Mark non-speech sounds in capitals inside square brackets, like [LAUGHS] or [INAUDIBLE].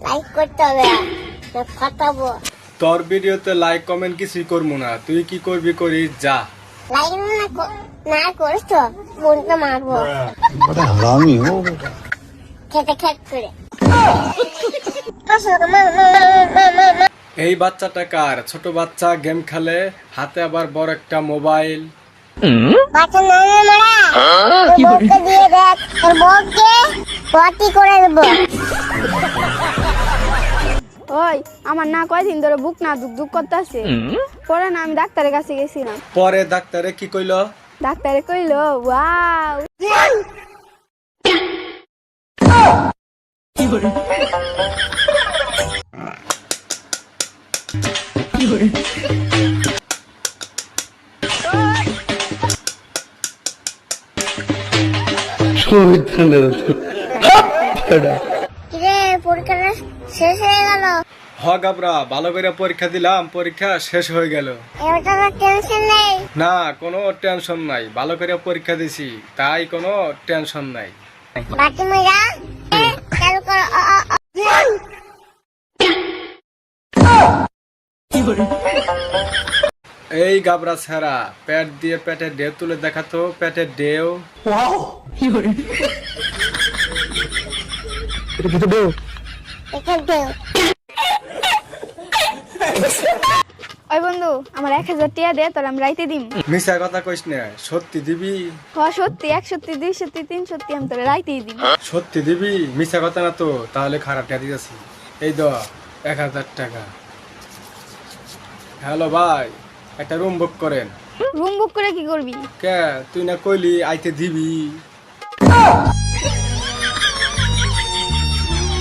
Like করতে হবে। তোর ভিডিওতে লাইক কমেন্ট কিছুই করব না। তুই কি করবি করি? যা। এই বাচ্চাটা কার? ছোট বাচ্চা গেম খেলে হাতে আবার বড় একটা মোবাইল না হ্যাঁ? করে দেবো। ওই আমার না কয়দিন ধরে বুক না দুক দুক করতেছে। পরে না আমি ডাক্তারের কাছে গেছিলাম। পরে ডাক্তারে কি কইলো? ডাক্তারে কইলো ওয়াও। কিরে পরীক্ষাটা শেষ হয়ে গেল? হ গাবরা ভালো করে পরীক্ষা দিলাম পরীক্ষা শেষ হয়ে গেল। এবার তো আমার টেনশন নেই। না কোনো টেনশন নাই। ভালো করে পরীক্ষা দিছি তাই কোনো টেনশন নাই। এই গাবরা ছাড়া পেট দিয়ে পেটে ঢেউ তুলে দেখাতো পেটের ঢেউ। এখান দেও [LAUGHS] [LAUGHS] ওই বন্ধু আমার এক হাজার টিয়া দে তোর আমি রাইতে দিম। মিশা কথা কইস না সত্যি দিবি? হ সত্যি এক সত্যি দুই সত্যি তিন সত্যি আমি তোর রাইতেই দিম। সত্যি দিবি? মিশা কথা না তো তাহলে খারাপ টাকা দিতেছি। এই দ এক হাজার টাকা। হ্যালো ভাই একটা রুম বুক করেন। রুম বুক করে কি করবি? কে তুই না কইলি আইতে দিবি। [LAUGHS]